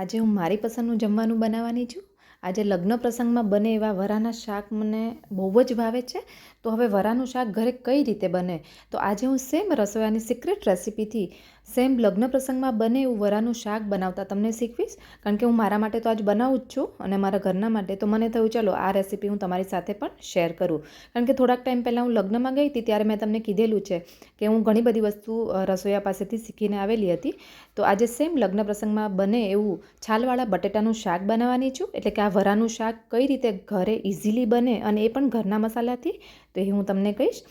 આજે હું મારી પસંદનું જમવાનું બનાવવાની છું. આજે લગ્ન પ્રસંગમાં બને એવા વરાના શાક મને બહુ જ ભાવે છે. તો હવે વરાનું શાક ઘરે કઈ રીતે બને? તો આજે હું સેમ રસોયાની સિક્રેટ રેસિપીથી સેમ લગ્ન પ્રસંગમાં બને એવું વરાનું શાક બનાવતા તમને શીખવીશ? કારણ કે હું મારા માટે તો આજ બનાવું જ છું અને મારા ઘરના માટે. તો મને થયું, ચલો, આ રેસીપી હું તમારી સાથે પણ શેર કરું. કારણ કે થોડાક ટાઈમ પહેલાં હું લગ્નમાં ગઈ હતી, ત્યારે મેં તમને કીધેલું છે કે હું ઘણી બધી વસ્તુ રસોઈયા પાસેથી શીખીને આવેલી હતી. તો આજે સેમ લગ્ન પ્રસંગમાં બને એવું છાલવાળા બટેટાનું શાક બનાવવાની છું. એટલે કે આ વરાનું શાક કઈ રીતે ઘરે ઇઝીલી બને અને એ પણ ઘરના મસાલાથી? તો એ હું તમને કહીશ.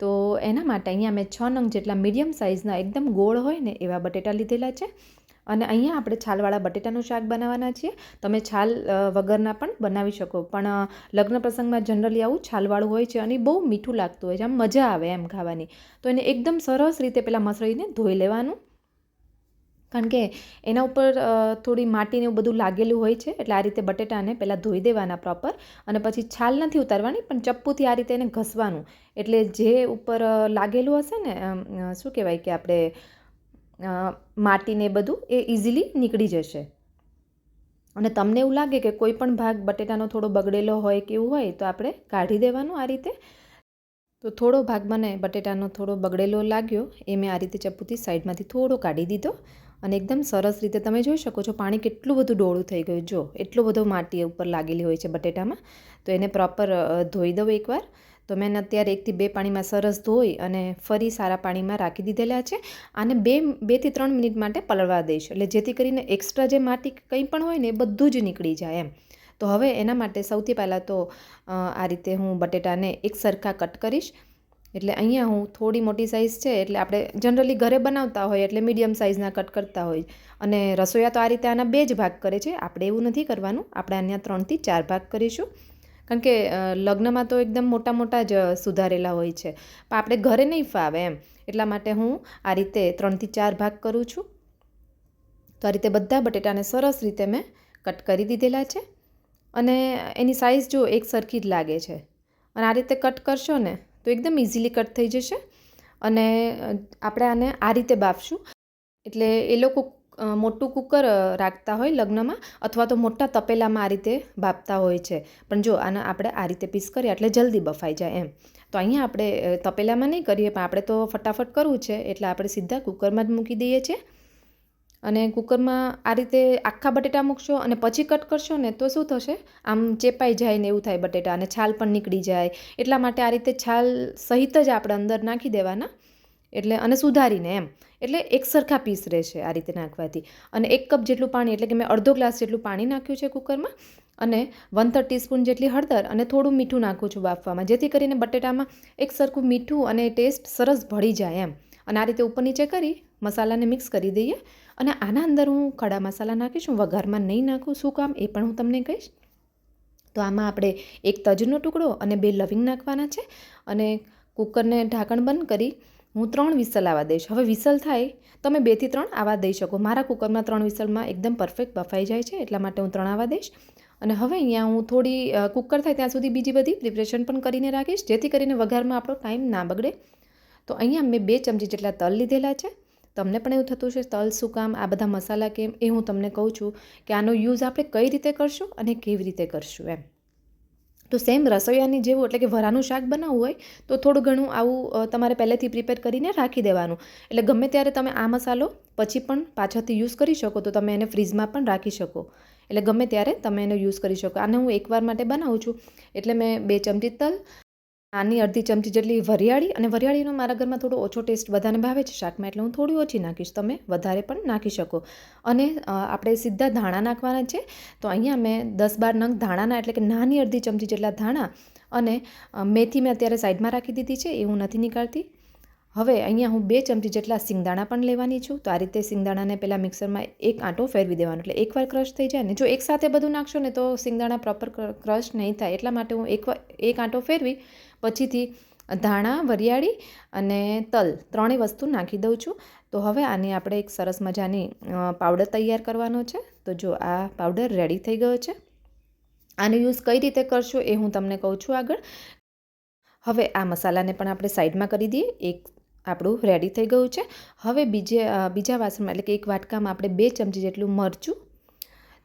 તો એના માટે અહીંયા મેં છ નંગ જેટલા મીડિયમ સાઇઝના એકદમ ગોળ હોય ને એવા બટેટા લીધેલા છે. અને અહીંયા આપણે છાલવાળા બટેટાનું શાક બનાવવાના છીએ. તમે છાલ વગરના પણ બનાવી શકો. પણ લગ્ન પ્રસંગમાં જનરલી આવું છાલવાળું હોય છે અને બહુ મીઠું લાગતું હોય છે. આમ મજા આવે એમ ખાવાની. તો એને એકદમ સરસ રીતે પહેલાં મસળીને ધોઈ લેવાનું. કારણ કે એના ઉપર થોડી માટીને એવું બધું લાગેલું હોય છે, એટલે આ રીતે બટેટાને પહેલાં ધોઈ દેવાના પ્રોપર અને પછી છાલ નથી ઉતારવાની, પણ ચપ્પુથી આ રીતે એને ઘસવાનું. એટલે જે ઉપર લાગેલું હશે ને શું કહેવાય કે આપણે માટીને બધું, એ ઇઝીલી નીકળી જશે. અને તમને એવું લાગે કે કોઈ પણ ભાગ બટેટાનો થોડો બગડેલો હોય કે એવું હોય, તો આપણે કાઢી દેવાનું આ રીતે. તો થોડો ભાગ મને બટેટાનો થોડો બગડેલો લાગ્યો, એ મેં આ રીતે ચપ્પુથી સાઈડમાંથી થોડો કાઢી દીધો. અને એકદમ સરસ રીતે તમે જોઈ શકો છો, પાણી કેટલું બધું ડોળું થઈ ગયું. જો, એટલું બધું માટી ઉપર લાગેલી હોય છે બટેટામાં, તો એને પ્રોપર ધોઈ દઉં એકવાર. તો મેં અત્યારે એકથી બે પાણીમાં સરસ ધોઈ અને ફરી સારા પાણીમાં રાખી દીધેલા છે અને બે, બેથી ત્રણ મિનિટ માટે પલળવા દઈશ. એટલે જેથી કરીને એક્સ્ટ્રા જે માટી કંઈ પણ હોય ને એ બધું જ નીકળી જાય એમ. તો હવે એના માટે સૌથી પહેલાં તો આ રીતે હું બટેટાને એક સરખા કટ કરીશ. એટલે અહીંયા હું થોડી મોટી સાઇઝ છે, એટલે આપણે જનરલી ઘરે બનાવતા હોય એટલે મીડિયમ સાઇઝના કટ કરતા હોય. અને રસોઈયા તો આ રીતે આના બે જ ભાગ કરે છે, આપણે એવું નથી કરવાનું, આપણે આના ત્રણથી ચાર ભાગ કરીશું. કારણ કે લગ્નમાં તો એકદમ મોટા મોટા જ સુધારેલા હોય છે. પણ આપણે ઘરે નહીં ફાવે એમ. એટલા માટે હું આ રીતે ત્રણથી ચાર ભાગ કરું છું. તો આ રીતે બધા બટેટાને સરસ રીતે મેં કટ કરી દીધેલા છે. અને એની સાઇઝ જો એક સરખી જ લાગે છે. અને આ રીતે કટ કરશો ને તો એકદમ ઇઝીલી કટ થઈ જશે. અને આપણે આને આ રીતે બાફશું. એટલે એ લોકો મોટું કુકર રાખતા હોય લગ્નમાં અથવા તો મોટા તપેલામાં આ રીતે બાફતા હોય છે. પણ જો આને આપણે આ રીતે પીસ કરીએ એટલે જલ્દી બફાઈ જાય એમ. તો અહીંયા આપણે તપેલામાં નહીં કરીએ પણ આપણે તો ફટાફટ કરવું છે એટલે આપણે સીધા કુકરમાં જ મૂકી દઈએ છીએ. અને કુકરમાં આ રીતે આખા બટેટા મૂકશો અને પછી કટ કરશો ને તો શું થશે? આમ ચેપાઈ જાય ને એવું થાય બટેટા અને છાલ પણ નીકળી જાય. એટલા માટે આ રીતે છાલ સહિત જ આપણે અંદર નાખી દેવાના. એટલે અને સુધારીને એમ. એટલે એક સરખા પીસ રહેશે આ રીતે નાખવાથી. અને એક કપ જેટલું પાણી, એટલે કે મેં અડધો ગ્લાસ જેટલું પાણી નાખ્યું છે કુકરમાં અને વન થર્ડ ટીસ્પૂન જેટલી હળદર અને થોડું મીઠું નાખું છું બાફવામાં, જેથી કરીને બટેટામાં એક સરખું મીઠું અને ટેસ્ટ સરસ ભળી જાય એમ. અને આ રીતે ઉપર નીચે કરી, મસાલાને મિક્સ કરી દઈએ. અને આના અંદર હું ખડા મસાલા નાખીશ વઘારમાં નહીં નાખું શું કામ, એ પણ હું તમને કહીશ. તો આમાં આપણે એક તજનો ટુકડો અને બે લવિંગ નાખવાના છે અને કુકરને ઢાંકણ બંધ કરી હું ત્રણ વિસલ આવવા દઈશ. હવે વિસલ થાય, તમે બેથી ત્રણ આવા દઈ શકો. મારા કુકરમાં ત્રણ વિસલમાં એકદમ પરફેક્ટ બફાઈ જાય છે, એટલા માટે હું ત્રણ આવા દઈશ. અને હવે અહીંયા હું થોડી કુકર થાય ત્યાં સુધી બીજી બધી પ્રિપરેશન પણ કરીને રાખીશ, જેથી કરીને વઘારમાં આપણો ટાઈમ ના બગડે. તો અહીંયા મેં બે ચમચી જેટલા તલ લીધેલા છે. તમને પણ એવું થતું છે તલ, શું કામ, આ બધા મસાલા કેમ, એ હું તમને કહું છું કે આનો યુઝ આપણે કઈ રીતે કરશું અને કેવી રીતે કરશું એમ. તો સેમ રસોઈયાની જેવું, એટલે કે વરાનું શાક બનાવવું હોય, તો થોડું ઘણું આવું તમારે પહેલેથી પ્રિપેર કરીને રાખી દેવાનું. એટલે ગમે ત્યારે તમે આ મસાલો પછી પણ પાછળથી યુઝ કરી શકો, તો તમે એને ફ્રીઝમાં પણ રાખી શકો. એટલે ગમે ત્યારે તમે એનો યુઝ કરી શકો. આને હું એકવાર માટે બનાવું છું. એટલે મેં બે ચમચી તલ આની અડધી ચમચી જેટલી વરિયાળી અને વરિયાળીનો મારા ઘરમાં થોડો ઓછો ટેસ્ટ બધાને ભાવે છે. શાકમાં એટલે હું થોડી ઓછી નાખીશ. તમે વધારે પણ નાખી શકો. અને આપણે સીધા ધાણા નાખવાના છે. તો અહીંયા મેં દસ બાર નંગ ધાણાના, એટલે કે નાની અડધી ચમચી જેટલા ધાણા અને મેથી મેં અત્યારે સાઈડમાં રાખી દીધી છે. એ હું નથી નીકાળતી. હવે અહીંયા હું બે ચમચી જેટલા સિંગદાણા પણ લેવાની છું. તો આ રીતે સિંગદાણાને પહેલાં મિક્સરમાં એક આંટો ફેરવી દેવાનો. એટલે એકવાર ક્રશ થઈ જાય ને, જો એકસાથે બધું નાખશો ને તો સિંગદાણા પ્રોપર ક્રશ નહીં થાય. એટલા માટે હું એક એક આંટો ફેરવી પછીથી ધાણા, વરિયાળી અને તલ ત્રણેય વસ્તુ નાખી દઉં છું. તો હવે આની આપણે એક સરસ મજાની પાવડર તૈયાર કરવાનો છે. તો જો આ પાવડર રેડી થઈ ગયો છે. આનો યુઝ કઈ રીતે કરશો એ હું તમને કહું છું આગળ. હવે આ મસાલાને પણ આપણે સાઈડમાં કરી દઈએ. એક આપણું રેડી થઈ ગયું છે. હવે બીજે બીજા વાસણમાં એટલે કે એક વાટકામાં આપણે બે ચમચી જેટલું મરચું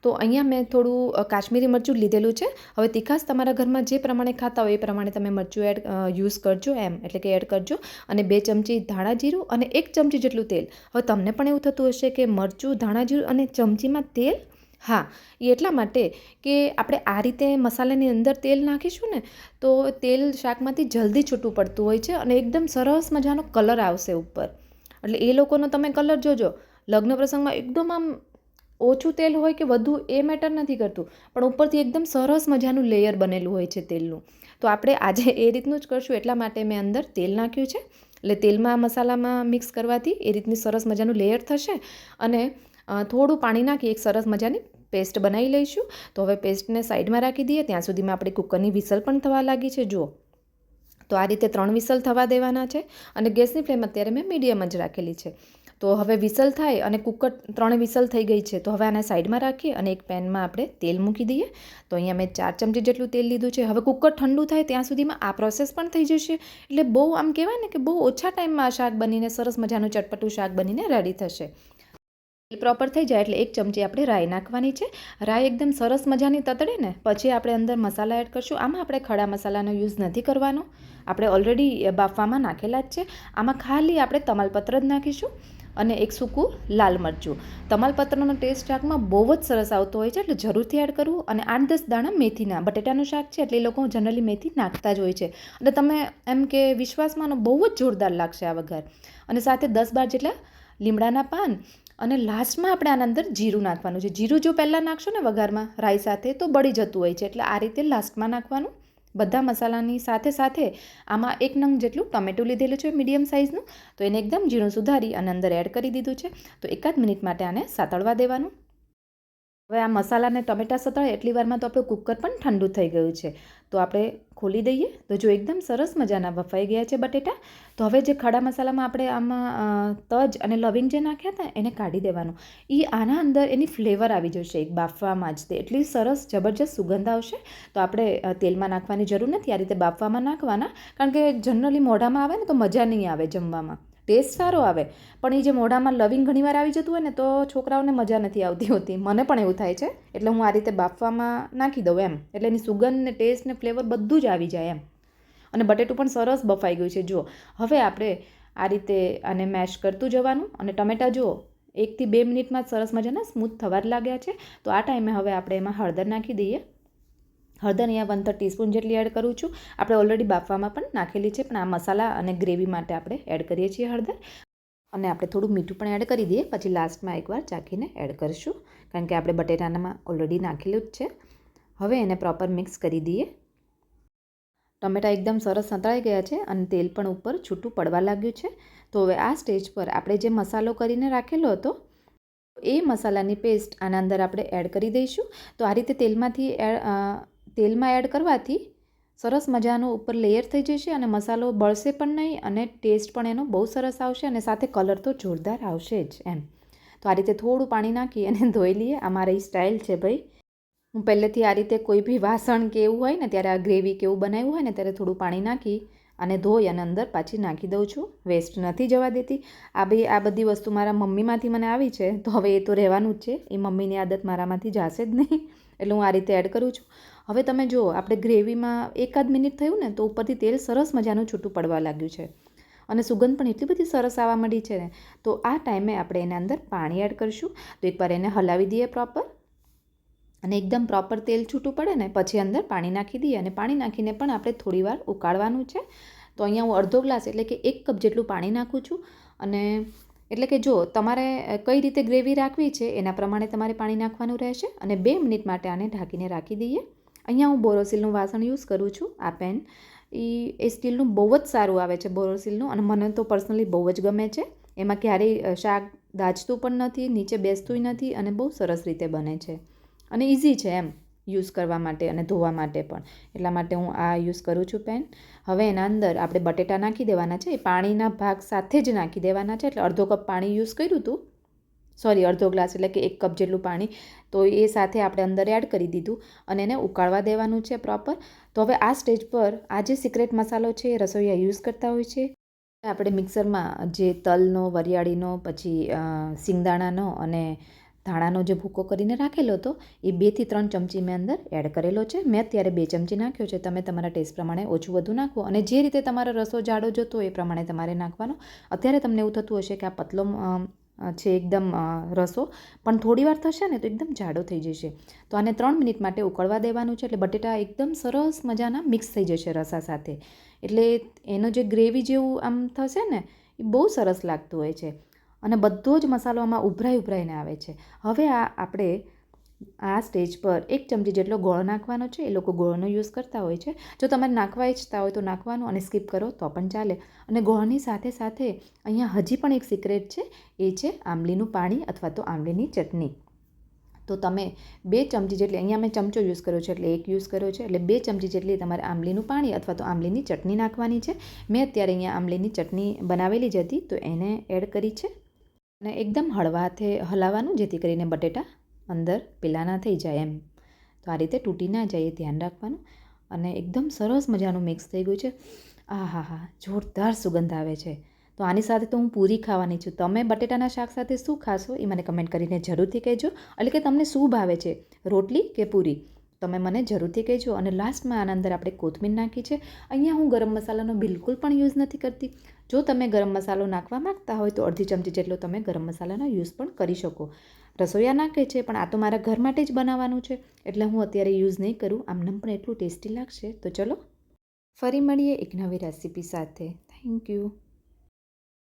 તો અહીંયા મેં થોડું કાશ્મીરી મરચું લીધેલું છે. હવે તીખાસ તમારા ઘરમાં જે પ્રમાણે ખાતા હોય એ પ્રમાણે તમે મરચું એડ યુઝ કરજો એમ. એટલે કે એડ કરજો. અને બે ચમચી ધાણા જીરું અને એક ચમચી જેટલું તેલ. હવે તમને પણ એવું થતું હશે કે મરચું, ધાણા જીરું અને ચમચીમાં તેલ? હા એ એટલા માટે કે આપણે આ રીતે મસાલાની અંદર તેલ નાખીશું ને, તો તેલ શાકમાંથી જલ્દી છૂટું પડતું હોય છે અને એકદમ સરસ મજાનો કલર આવશે ઉપર. એટલે એ લોકોનો તમે કલર જોજો. લગ્ન પ્રસંગમાં એકદમ આમ ઓછું તેલ હોય કે વધુ એ મેટર નથી કરતું. પણ ઉપરથી એકદમ સરસ મજાનું લેયર બનેલું હોય છે તેલનું. તો આપણે આજે એ રીતનું જ કરશું. એટલા માટે મેં અંદર તેલ નાખ્યું છે. એટલે તેલમાં મસાલામાં મિક્સ કરવાથી એ રીતની સરસ મજાનું લેયર થશે. અને થોડું પાણી નાખી એક સરસ મજાની પેસ્ટ બનાવી લઈશું. તો હવે પેસ્ટને સાઈડમાં રાખી દઈએ. ત્યાં સુધીમાં આપણે કુકરની વિસલ પણ થવા લાગી છે. જુઓ. તો આ રીતે ત્રણ વિસલ થવા દેવાના છે. અને ગેસની ફ્લેમ અત્યારે મેં મીડિયમ જ રાખેલી છે. તો હવે વિસલ થાય અને કુકર ત્રણ વિસલ થઈ ગઈ છે, તો હવે આને સાઈડમાં રાખીએ અને એક પેનમાં આપણે તેલ મૂકી દઈએ. તો અહીંયા મેં ચાર ચમચી જેટલું તેલ લીધું છે. હવે કુકર ઠંડુ થાય ત્યાં સુધીમાં આ પ્રોસેસ પણ થઈ જશે. એટલે બહુ આમ કહેવાય ને કે બહુ ઓછા ટાઈમમાં આ શાક બનીને સરસ મજાનું ચટપટું શાક બનીને રેડી થશે. તેલ પ્રોપર થઈ જાય એટલે એક ચમચી આપણે રાઈ નાખવાની છે. રાઈ એકદમ સરસ મજાની તતડે ને, પછી આપણે અંદર મસાલા એડ કરશું. આમાં આપણે ખડા મસાલાનો યુઝ નથી કરવાનો. આપણે ઓલરેડી બાફવામાં નાખેલા જ છે. આમાં ખાલી આપણે તમાલપત્ર જ નાખીશું. અને એક સૂકું લાલ મરચું. તમાલપત્રનો ટેસ્ટ શાકમાં બહુ જ સરસ આવતો હોય છે, એટલે જરૂરથી એડ કરવું. અને આઠ દસ દાણા મેથીના, બટેટાનું શાક છે, એટલે એ લોકો જનરલી મેથી નાખતા જ હોય છે. અને તમે એમ કે વિશ્વાસમાં બહુ જ જોરદાર લાગશે આ વઘાર. અને સાથે દસ બાર જેટલા લીમડાના પાન અને લાસ્ટમાં આપણે આના અંદર જીરું નાખવાનું છે. જીરું જો પહેલાં નાખશો ને વઘારમાં, રાઈ સાથે, તો બળી જતું હોય છે. એટલે આ રીતે લાસ્ટમાં નાખવાનું બધા મસાલાની સાથે સાથે આમાં એક નંગ જેટલું ટમેટું લીધેલું છે મીડિયમ સાઇઝનું તો એને એકદમ ઝીણું સુધારી અને અંદર એડ કરી દીધું છે. તો એકાદ મિનિટ માટે આને સાતળવા દેવાનું. હવે આ મસાલાને ટમેટા સતળે એટલી વારમાં તો આપણું કુકર પણ ઠંડુ થઈ ગયું છે. તો આપણે ખોલી દઈએ. તો જો એકદમ સરસ મજાના બફાઈ ગયા છે બટેટા. તો હવે જે ખડા મસાલામાં આપણે આમાં તજ અને લવિંગ જે નાખ્યા હતા એને કાઢી દેવાનું. એ આના અંદર એની ફ્લેવર આવી જશે. એક બાફવામાં જ. તે એટલી સરસ જબરજસ્ત સુગંધ આવશે. તો આપણે તેલમાં નાખવાની જરૂર નથી. આ રીતે બાફવામાં નાખવાના. કારણ કે જનરલી મોઢામાં આવે ને તો મજા નહીં આવે જમવામાં. ટેસ્ટ સારો આવે. પણ એ જે મોઢામાં લવિંગ ઘણીવાર આવી જતું હોય ને, તો છોકરાઓને મજા નથી આવતી હોતી. મને પણ એવું થાય છે. એટલે હું આ રીતે બાફવામાં નાખી દઉં એમ. એટલે એની સુગંધ ને ટેસ્ટ ને ફ્લેવર બધું જ આવી જાય એમ. અને બટેટું પણ સરસ બફાઈ ગયું છે. જુઓ, હવે આપણે આ રીતે આને મેશ કરતું જવાનું. અને ટમેટા જુઓ એકથી બે મિનિટમાં જ સરસ મજાના સ્મૂથ થવા જ લાગ્યા છે. તો આ ટાઈમે હવે આપણે એમાં હળદર નાખી દઈએ. હળદર અહીંયા વન થર્ડ ટીસ્પૂન જેટલી એડ કરું છું. આપણે ઓલરેડી બાફવામાં પણ નાખેલી છે, પણ આ મસાલા અને ગ્રેવી માટે આપણે એડ કરીએ છીએ હળદર. અને આપણે થોડું મીઠું પણ એડ કરી દઈએ, પછી લાસ્ટમાં એકવાર ચાખીને એડ કરીશું. કારણ કે આપણે બટેટાનામાં ઓલરેડી નાખેલું જ છે. હવે એને પ્રોપર મિક્સ કરી દઈએ. ટમેટા એકદમ સરસ સંતળાઈ ગયા છે અને તેલ પણ ઉપર છૂટું પડવા લાગ્યું છે. તો હવે આ સ્ટેજ પર આપણે જે મસાલો કરીને રાખેલો હતો, એ મસાલાની પેસ્ટ આના અંદર આપણે એડ કરી દઈશું. તો આ રીતે તેલમાંથી એડ તેલમાં એડ કરવાથી સરસ મજાનું ઉપર લેયર થઈ જશે અને મસાલો બળશે પણ નહીં અને ટેસ્ટ પણ એનો બહુ સરસ આવશે અને સાથે કલર તો જોરદાર આવશે જ એમ. તો આ રીતે થોડું પાણી નાખી અને ધોઈ લઈએ. મારી સ્ટાઇલ છે ભાઈ. હું પહેલેથી આ રીતે કોઈ બી વાસણ કે એવું હોય ને, ત્યારે આ ગ્રેવી કે એવું બનાવ્યું હોય ને, ત્યારે થોડું પાણી નાખી અને ધોઈ અને અંદર પાછી નાખી દઉં છું. વેસ્ટ નથી જવા દેતી. આ ભાઈ આ બધી વસ્તુ મારા મમ્મીમાંથી મને આવી છે, તો હવે એ તો રહેવાનું જ છે. એ મમ્મીની આદત મારામાંથી જશે જ નહીં. એટલે હું આ રીતે એડ કરું છું. હવે તમે જુઓ, આપણે ગ્રેવીમાં એકાદ મિનિટ થયું ને, તો ઉપરથી તેલ સરસ મજાનું છૂટું પડવા લાગ્યું છે. અને સુગંધ પણ એટલી બધી સરસ આવવા માંડી છે ને, તો આ ટાઈમે આપણે એના અંદર પાણી એડ કરીશું. તો એકવાર એને હલાવી દઈએ પ્રોપર અને એકદમ પ્રોપર તેલ છૂટું પડે ને, પછી અંદર પાણી નાખી દઈએ અને પાણી નાખીને પણ આપણે થોડીવાર ઉકાળવાનું છે. તો અહીંયા હું અડધો ગ્લાસ એટલે કે એક કપ જેટલું પાણી નાખું છું. અને એટલે કે જો તમારે કઈ રીતે ગ્રેવી રાખવી છે એના પ્રમાણે તમારે પાણી નાખવાનું રહેશે. અને બે મિનિટ માટે આને ઢાંકીને રાખી દઈએ. અહીંયા હું બોરોસિલનું વાસણ યુઝ કરું છું, આ પેન. એ એ સ્ટીલનું બહુ જ સારું આવે છે બોરોસિલનું અને મને તો પર્સનલી બહુ જ ગમે છે. એમાં ક્યારેય શાક દાજતું પણ નથી, નીચે બેસતુંય નથી અને બહુ સરસ રીતે બને છે. અને ઇઝી છે એમ યુઝ કરવા માટે અને ધોવા માટે પણ. એટલા માટે હું આ યુઝ કરું છું પેન હવે એના અંદર આપણે બટેટા નાખી દેવાના છે. એ પાણીના ભાગ સાથે જ નાખી દેવાના છે. એટલે અડધો કપ પાણી યુઝ કર્યું હતું સોરી અડધો ગ્લાસ એટલે કે એક કપ જેટલું પાણી. તો એ સાથે આપણે અંદર એડ કરી દીધું અને એને ઉકાળવા દેવાનું છે પ્રોપર તો હવે આ સ્ટેજ પર આ જે સિક્રેટ મસાલો છે એ રસોઈયા યુઝ કરતા હોય છે. આપણે મિક્સરમાં જે તલનો, વરિયાળીનો, પછી સિંગદાણાનો અને ધાણાનો જે ભૂકો કરીને રાખેલો હતો, એ બેથી ત્રણ ચમચી મેં અંદર એડ કરેલો છે. મેં અત્યારે બે ચમચી નાખ્યો છે. તમે તમારા ટેસ્ટ પ્રમાણે ઓછું વધુ નાખો. અને જે રીતે તમારો રસો જાડો જોતો એ પ્રમાણે તમારે નાખવાનો. અત્યારે તમને એવું થતું હશે કે આ પતલો છે એકદમ રસો. પણ થોડીવાર થશે ને તો એકદમ જાડો થઈ જશે. તો આને ત્રણ મિનિટ માટે ઉકળવા દેવાનું છે. એટલે બટેટા એકદમ સરસ મજાના મિક્સ થઈ જશે રસા સાથે. એટલે એનો જે ગ્રેવી જેવું આમ થશે ને, એ બહુ સરસ લાગતું હોય છે. અને બધો જ મસાલો આમાં ઉભરાઈ ઉભરાઈને આવે છે. હવે આ આપણે આ સ્ટેજ પર એક ચમચી જેટલો ગોળ નાખવાનો છે, એ લોકો ગોળનો યુઝ કરતા હોય છે. જો તમારે નાખવા ઈચ્છતા હોય તો નાખવાનું અને સ્કીપ કરો તો પણ ચાલે. અને ગોળની સાથે સાથે અહીંયા હજી પણ એક સિક્રેટ છે, એ છે આંબલીનું પાણી અથવા તો આંબલીની ચટણી. તો તમે બે ચમચી જેટલી, અહીંયા મેં ચમચો યુઝ કર્યો છે એટલે એક યુઝ કર્યો છે, એટલે બે ચમચી જેટલી તમારે આંબલીનું પાણી અથવા તો આંબલીની ચટણી નાખવાની છે. મેં અત્યારે અહીંયા આંબલીની ચટણી બનાવેલી જ હતી, તો એને એડ કરી છે. અને એકદમ હળવા હાથે હલાવવાનું, જેથી કરીને બટેટા અંદર પેલા ના થઈ જાય એમ. તો આ રીતે તૂટી ના જાય એ ધ્યાન રાખવાનું અને એકદમ સરસ મજાનું મિક્સ થઈ ગયું છે. આ હા હા જોરદાર સુગંધ આવે છે. તો આની સાથે તો હું પૂરી ખાવાની છું. તમે બટેટાના શાક સાથે શું ખાશો એ મને કમેન્ટ કરીને જરૂરથી કહેજો. એટલે કે તમને શું ભાવે છે, રોટલી કે પૂરી? તમે મને જરૂરથી કહેજો. અને લાસ્ટમાં આના અંદર આપણે કોથમીર નાખી છે. અહીંયા હું ગરમ મસાલાનો બિલકુલ પણ યુઝ નથી કરતી. જો તમે ગરમ મસાલો નાખવા માંગતા હોય તો અડધી ચમચી જેટલો તમે ગરમ મસાલાનો યુઝ પણ કરી શકો. રસોઈયા નાખે છે, પણ આ તો મારા ઘર માટે જ બનાવવાનું છે. એટલે હું અત્યારે યુઝ નહીં કરું. આમનામ પણ એટલું ટેસ્ટી લાગશે. તો ચલો, ફરી મળીએ એક નવી રેસીપી સાથે. Thank you